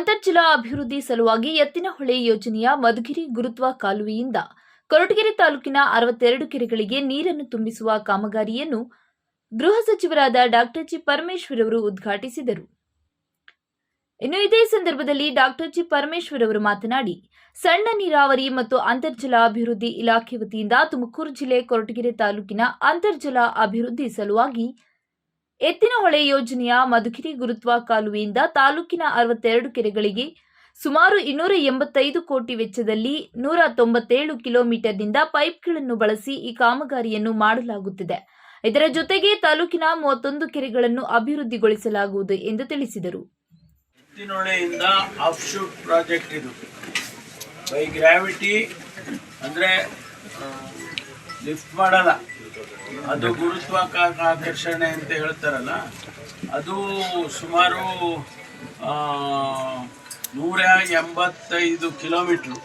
ಅಂತರ್ಜಲ ಅಭಿವೃದ್ಧಿ ಸಲುವಾಗಿ ಎತ್ತಿನಹೊಳೆ ಯೋಜನೆಯ ಮಧುಗಿರಿ ಗುರುತ್ವ ಕಾಲುವೆಯಿಂದ ಕೊರಟಗೆರೆ ತಾಲೂಕಿನ ಅರವತ್ತೆರಡು ಕೆರೆಗಳಿಗೆ ನೀರನ್ನು ತುಂಬಿಸುವ ಕಾಮಗಾರಿಯನ್ನು ಗೃಹ ಸಚಿವರಾದ ಡಾಕ್ಟರ್ ಜಿ ಪರಮೇಶ್ವರ್ ಅವರು ಉದ್ಘಾಟಿಸಿದರು. ಇನ್ನು ಇದೇ ಸಂದರ್ಭದಲ್ಲಿ ಡಾಕ್ಟರ್ ಜಿ ಪರಮೇಶ್ವರ್ ಅವರು ಮಾತನಾಡಿ, ಸಣ್ಣ ನೀರಾವರಿ ಮತ್ತು ಅಂತರ್ಜಲ ಅಭಿವೃದ್ಧಿ ಇಲಾಖೆ ವತಿಯಿಂದ ತುಮಕೂರು ಜಿಲ್ಲೆ ಕೊರಟಗೆರೆ ತಾಲೂಕಿನ ಅಂತರ್ಜಲ ಅಭಿವೃದ್ಧಿ ಸಲುವಾಗಿ ಎತ್ತಿನಹೊಳೆ ಯೋಜನೆಯ ಮಧುಗಿರಿ ಗುರುತ್ವ ಕಾಲುವೆಯಿಂದ ತಾಲೂಕಿನ ಅರವತ್ತೆರಡು ಕೆರೆಗಳಿಗೆ ಸುಮಾರು ಇನ್ನೂರ ಎಂಬತ್ತೈದು ಕೋಟಿ ವೆಚ್ಚದಲ್ಲಿ ನೂರ ತೊಂಬತ್ತೇಳು ಕಿಲೋಮೀಟರ್ನಿಂದ ಪೈಪ್ಗಳನ್ನು ಬಳಸಿ ಈ ಕಾಮಗಾರಿಯನ್ನು ಮಾಡಲಾಗುತ್ತಿದೆ. ಇದರ ಜೊತೆಗೆ ತಾಲೂಕಿನ ಮೂವತ್ತೊಂದು ಕೆರೆಗಳನ್ನು ಅಭಿವೃದ್ಧಿಗೊಳಿಸಲಾಗುವುದು ಎಂದು ತಿಳಿಸಿದರು. ಎತ್ತಿನೊಳೆಯಿಂದ ಆಫ್ಶೂಟ್ ಪ್ರಾಜೆಕ್ಟ್ ಇದು. ಬೈ ಗ್ರಾವಿಟಿ ಅಂದರೆ ಲಿಫ್ಟ್ ಮಾಡಲ್ಲ. ಅದು ಗುರುತ್ವಾಕರ್ಷಣೆ ಅಂತ ಹೇಳ್ತಾರಲ್ಲ, ಅದು ಸುಮಾರು ನೂರ ಎಂಬತ್ತೈದು ಕಿಲೋಮೀಟ್ರು.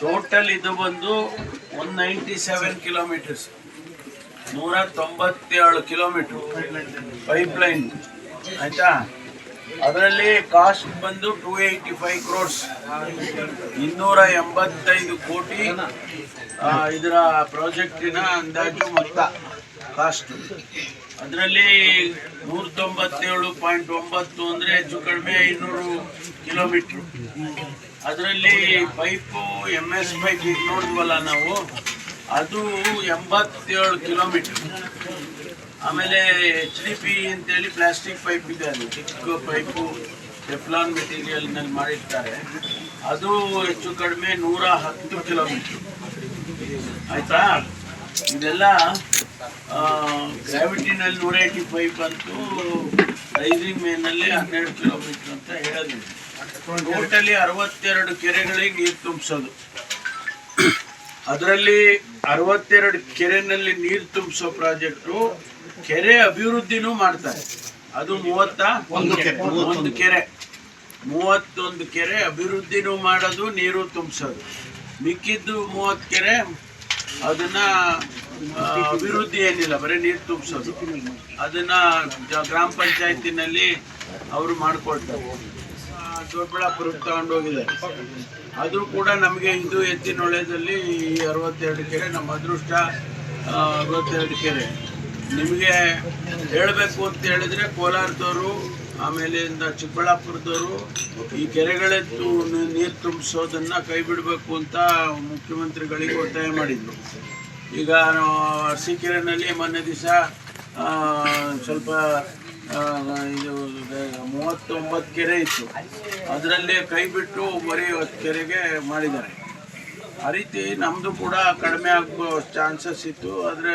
ಟೋಟಲ್ ಇದು ಬಂದು ಒನ್ ನೈಂಟಿ ಸೆವೆನ್ ಕಿಲೋಮೀಟರ್ಸ್. ನೂರ ತೊಂಬತ್ತೇಳು ಕಿಲೋಮೀಟ್ರು. ಪೈಪ್ಲೈನ್ ಆಯಿತಾ? ಅದರಲ್ಲಿ ಕಾಸ್ಟ್ ಬಂದು ಟೂ ಏಯ್ಟಿ ಫೈವ್ ಕ್ರೋರ್ಸ್ ಇನ್ನೂರ ಎಂಬತ್ತೈದು ಕೋಟಿ ಇದರ ಪ್ರಾಜೆಕ್ಟಿನ ಅಂದಾಜು ಮೊತ್ತ, ಕಾಸ್ಟ್. ಅದರಲ್ಲಿ ನೂರ ತೊಂಬತ್ತೇಳು ಪಾಯಿಂಟ್ ಒಂಬತ್ತು ಅಂದರೆ ಹೆಚ್ಚು ಕಡಿಮೆ ಐನೂರು ಕಿಲೋಮೀಟ್ರ್. ಅದರಲ್ಲಿ ಪೈಪು ಎಂ ಎಸ್ ಪೈಪ್ ನೋಡಿದ್ವಲ್ಲ ನಾವು, ಅದು ಎಂಬತ್ತೇಳು ಕಿಲೋಮೀಟ್ರ್. ಆಮೇಲೆ ಎಚ್ ಡಿ ಪಿ ಅಂತೇಳಿ ಪ್ಲಾಸ್ಟಿಕ್ ಪೈಪ್ ಇದೆ ಅದು. ಚಿಕ್ಕ ಪೈಪು ಟೆಫ್ಲಾನ್ ಮೆಟೀರಿಯಲ್ನಲ್ಲಿ ಮಾಡಿರ್ತಾರೆ. ಅದು ಹೆಚ್ಚು ಕಡಿಮೆ ನೂರ ಹತ್ತು ಕಿಲೋಮೀಟ್ರ್ ಆಯಿತಾ? ಇದೆಲ್ಲ ಗ್ರಾವಿಟಿನಲ್ಲಿ ನೂರ ಏಯ್ಟಿ ಪೈಪ್ ಅಂತೂ ರೈಸಿಂಗ್ ಮೇನಲ್ಲಿ ಹನ್ನೆರಡು ಕಿಲೋಮೀಟ್ರ್ ಅಂತ ಹೇಳೋದಿದೆ ಟೋಟಲಿ ಅರವತ್ತೆರಡು ಕೆರೆಗಳಿಗೆ ನೀರು ತುಂಬಿಸೋದು. ಅದರಲ್ಲಿ ಅರವತ್ತೆರಡು ಕೆರೆನಲ್ಲಿ ನೀರು ತುಂಬಿಸೋ ಪ್ರಾಜೆಕ್ಟು ಕೆರೆ ಅಭಿವೃದ್ಧಿನೂ ಮಾಡ್ತಾರೆ. ಅದು ಮೂವತ್ತ ಒಂದು ಕೆರೆ. ಮೂವತ್ತೊಂದು. ಕೆರೆ. ಅಭಿವೃದ್ಧಿನೂ ಮಾಡೋದು ನೀರು ತುಂಬಿಸೋದು. ಮಿಕ್ಕಿದ್ದು ಮೂವತ್ತು ಕೆರೆ ಅದನ್ನ ಅಭಿವೃದ್ಧಿ ಏನಿಲ್ಲ ಬರೀ ನೀರು ತುಂಬಿಸೋದು. ಅದನ್ನ ಗ್ರಾಮ ಪಂಚಾಯತಿನಲ್ಲಿ ಅವರು ಮಾಡ್ಕೊಳ್ತಾರೆ. ದೊಡ್ಡಬಳ್ಳಾಪುರಕ್ಕೆ ತಗೊಂಡೋಗಿದ್ದಾರೆ ಆದರೂ ಕೂಡ ನಮಗೆ ಇದು ಎತ್ತಿನೊಳೆದಲ್ಲಿ ಈ ಅರವತ್ತೆರಡು ಕೆರೆ ನಮ್ಮ ಅದೃಷ್ಟ ಅರವತ್ತೆರಡು ಕೆರೆ. ನಿಮಗೆ ಹೇಳಬೇಕು ಅಂತ ಹೇಳಿದ್ರೆ ಕೋಲಾರದವರು ಆಮೇಲೆ ಇಂದ ಚಿಕ್ಕಬಳ್ಳಾಪುರದವರು, ಈ ಕೆರೆಗಳೆತ್ತು ನೀರು ತುಂಬಿಸೋದನ್ನು ಕೈ ಬಿಡಬೇಕು ಅಂತ ಮುಖ್ಯಮಂತ್ರಿಗಳಿಗೆ ಒತ್ತಾಯ ಮಾಡಿದ್ರು. ಈಗ ನಾವು ಅರಸೀಕೆರೆನಲ್ಲಿ ಮೊನ್ನೆ ದಿವಸ ಸ್ವಲ್ಪ ಇದು, ಮೂವತ್ತೊಂಬತ್ತು ಕೆರೆ ಇತ್ತು. ಅದರಲ್ಲಿ ಕೈ ಬಿಟ್ಟು ಬರೀ ಹತ್ತು ಕೆರೆಗೆ ಮಾಡಿದ್ದಾರೆ. ಆ ರೀತಿ ನಮ್ಮದು ಕೂಡ ಕಡಿಮೆ ಆಗೋ ಚಾನ್ಸಸ್ ಇತ್ತು. ಆದರೆ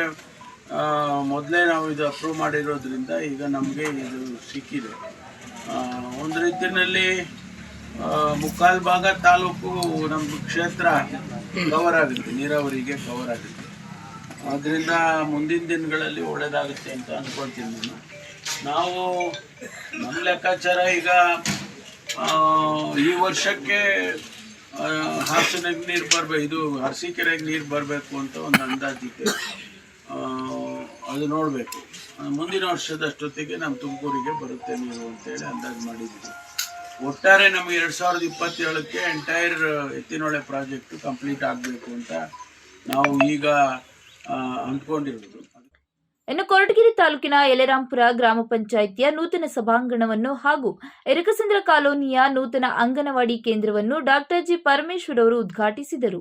ಮೊದಲೇ ನಾವು ಇದು ಅಪ್ರೂವ್ ಮಾಡಿರೋದ್ರಿಂದ ಈಗ ನಮಗೆ ಇದು ಸಿಕ್ಕಿದೆ. ಒಂದು ರೀತಿಯಲ್ಲಿ ಮುಕ್ಕಾಲು ಭಾಗ ತಾಲೂಕು ನಮ್ಮ ಕ್ಷೇತ್ರ ಕವರ್ ಆಗುತ್ತೆ ನೀರಾವರಿಗೆ ಕವರ್ ಆಗುತ್ತೆ. ಅದರಿಂದ ಮುಂದಿನ ದಿನಗಳಲ್ಲಿ ಒಳ್ಳೇದಾಗುತ್ತೆ ಅಂತ ಅಂದ್ಕೊಳ್ತೀನಿ ನಾನು. ನಾವು ನಮ್ಮ ಲೆಕ್ಕಾಚಾರ ಈಗ ಈ ವರ್ಷಕ್ಕೆ ಆ, ಹಾಸನಕ್ಕೆ ನೀರು ಬರಬೇಕು ಇದು ಅರಸೀಕೆರೆಗೆ ನೀರು ಬರಬೇಕು ಅಂತ ಒಂದು ಅಂದಾಜಿಗೆ ಆ, ಅದು ನೋಡಬೇಕು. ಮುಂದಿನ ವರ್ಷದಷ್ಟೊತ್ತಿಗೆ ನಮ್ಮ ತುಮಕೂರಿಗೆ ಬರುತ್ತೆ ನೀರು ಅಂತೇಳಿ ಅಂದಾಜು ಮಾಡಿದ್ದೀವಿ ಒಟ್ಟಾರೆ ನಮಗೆ ಎರಡು ಸಾವಿರದ ಇಪ್ಪತ್ತೇಳಕ್ಕೆ ಎಂಟೈರ್ ಎತ್ತಿನೊಳೆ ಪ್ರಾಜೆಕ್ಟ್ ಕಂಪ್ಲೀಟ್ ಆಗಬೇಕು ಅಂತ ನಾವು ಈಗ ಅಂದ್ಕೊಂಡಿರೋದು ಇನ್ನು ಕೊರಟಗಿರಿ ತಾಲೂಕಿನ ಯಲೆರಾಂಪುರ ಗ್ರಾಮ ಪಂಚಾಯಿತಿಯ ನೂತನ ಸಭಾಂಗಣವನ್ನು ಹಾಗೂ ಎರಕಸಂದ್ರ ಕಾಲೋನಿಯ ನೂತನ ಅಂಗನವಾಡಿ ಕೇಂದ್ರವನ್ನು ಡಾಕ್ಟರ್ ಜಿ ಪರಮೇಶ್ವರ್ ಅವರು ಉದ್ಘಾಟಿಸಿದರು.